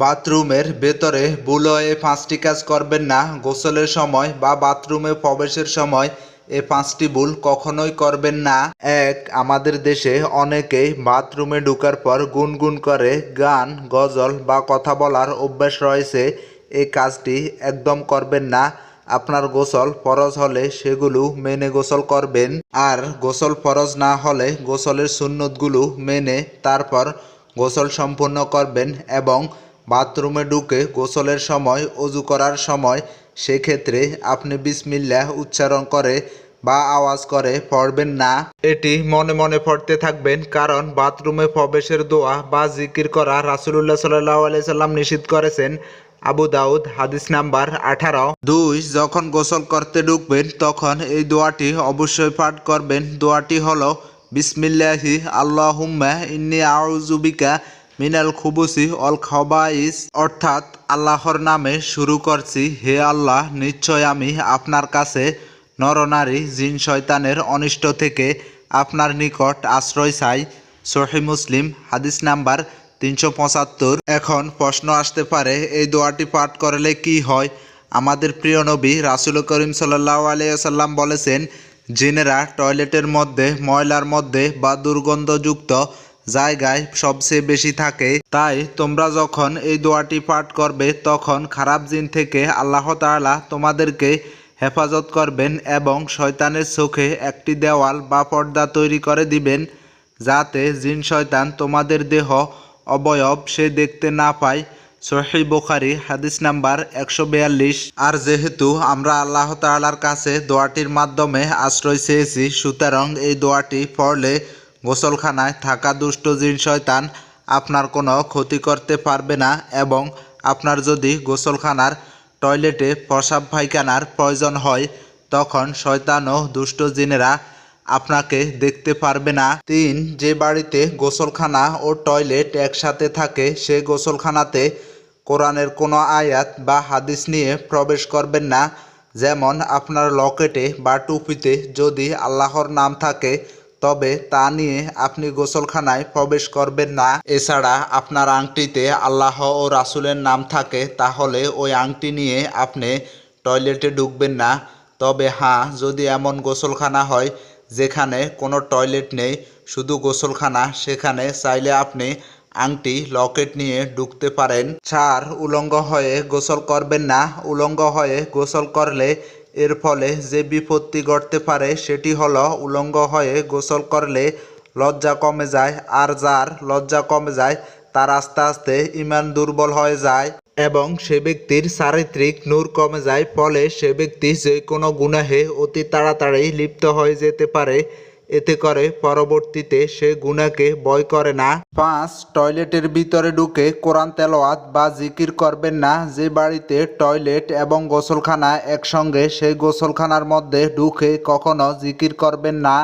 বাথরুমের ভেতরে বুলয়ে পাঁচটি কাজ করবেন না। গোসলের সময় বা বাথরুমে প্রবেশের সময় এ পাঁচটি ভুল কখনোই করবেন না। এক, আমাদের দেশে অনেকেই বাথরুমে ঢুকার পর গুনগুন করে, গান, গজল বা কথা বলার অভ্যাস রয়েছে। এই কাজটি একদম করবেন না। আপনার গোসল ফরজ হলে সেগুলো মেনে গোসল করবেন। আর গোসল ফরজ না হলে গোসলের সুন্নতগুলো মেনে তারপর গোসল সম্পূর্ণ করবেন এবং বাথরুমে ঢুকে গোসলের সময় অজু করার সময়, সেক্ষেত্রে আপনি বিসমিল্লাহ উচ্চারণ করে বা আওয়াজ করে পড়বেন না। এটি মনে মনে পড়তে থাকবেন কারণ বাথরুমে প্রবেশের দোয়া বা জিকির করা রাসুলুল্লাহ সাল্লাহ আলাইসাল্লাম নিষিদ্ধ করেছেন। আবু দাউদ, হাদিস নাম্বার আঠারো। দুই, যখন গোসল করতে ঢুকবেন, তখন এই দোয়াটি অবশ্যই পাঠ করবেন। দোয়াটি হলো, বিসমিল্লাহি, আল্লাহুম্মা ইন্নি আউজুবিকা মিনাল খুবুসি অল খবাইস অর্থাৎ আল্লাহর নামে শুরু করছি। হে আল্লাহ, নিশ্চয় আমি আপনার কাছে নরনারী, জিন শয়তানের অনিষ্ট থেকে আপনার নিকট আশ্রয় চাই। সহি মুসলিম, হাদিস নাম্বার তিনশো পঁচাত্তর। এখন প্রশ্ন আসতে পারে, এই দোয়াটি পাঠ করলে কি হয়? আমাদের প্রিয় নবী রাসুল করিম সাল্লাহ আলিয়াল্লাম বলেছেন, জিনেরা টয়লেটের মধ্যে, ময়লার মধ্যে বা দুর্গন্ধযুক্ত জায়গায় সবচেয়ে বেশি থাকে। তাই তোমরা যখন এই দোয়াটি পাঠ করবে, তখন খারাপ জিন থেকে আল্লাহ তাআলা তোমাদেরকে হেফাজত করবেন এবং শয়তানের চোখে একটি দেওয়াল বা পর্দা তৈরি করে দিবেন, যাতে জিন শয়তান তোমাদের দেহ অবয়ব সে দেখতে না পায়। সহি বোখারি, হাদিস নাম্বার একশো বিয়াল্লিশ। আর যেহেতু আমরা আল্লাহ তাআলার কাছে দোয়াটির মাধ্যমে আশ্রয় চেয়েছি, সুতরাং এই দোয়াটি পড়লে গোসলখানায় থাকা দুষ্ট জিন শয়তান আপনার কোনো ক্ষতি করতে পারবে না এবং আপনার যদি গোসলখানার টয়লেটে প্রসাব পায়খানার প্রয়োজন হয়, তখন শয়তান ও দুষ্ট জিনেরা আপনাকে দেখতে পারবে না। তিন, যে বাড়িতে গোসলখানা ও টয়লেট একসাথে থাকে, সে গোসলখানাতে কোরআনের কোনো আয়াত বা হাদিস নিয়ে প্রবেশ করবেন না। যেমন, আপনার লকেটে বা টুপিতে যদি আল্লাহর নাম থাকে তবে তা নিয়ে আপনি গোসলখানায় প্রবেশ করবেন না। এছাড়া আপনার আংটিতে আল্লাহ ও রাসুলের নাম থাকে, তাহলে ওই আংটি নিয়ে আপনি টয়লেটে ঢুকবেন না। তবে হ্যাঁ যদি এমন গোসলখানা হয় যেখানে কোনো টয়লেট নেই, শুধু গোসলখানা, সেখানে চাইলে আপনি আংটি, লকেট নিয়ে ঢুকতে পারেন। চার উলঙ্গ হয়ে গোসল করবেন না। উলঙ্গ হয়ে গোসল করলে এর ফলে যে বিপত্তি ঘটতে পারে সেটি হল উলঙ্গ হয়ে গোসল করলে লজ্জা কমে যায়, আর যার লজ্জা কমে যায় তার আস্তে আস্তে ইমান দুর্বল হয়ে যায় এবং সে ব্যক্তির চারিত্রিক নূর কমে যায়। ফলে সে ব্যক্তি যে কোনো গুনাহে অতি তাড়াতাড়ি লিপ্ত হয়ে যেতে পারে। এতে করে পরবর্তীতে সে গুনাকে বয় করে না। পাঁচ, টয়লেটের ভিতরে ঢুকে কোরআন তেলোয়াত বা জিকির করবেন না। যে বাড়িতে টয়লেট এবং গোসলখানা একসঙ্গে, সেই গোসলখানার মধ্যে ঢুকে কখনো জিকির করবেন না।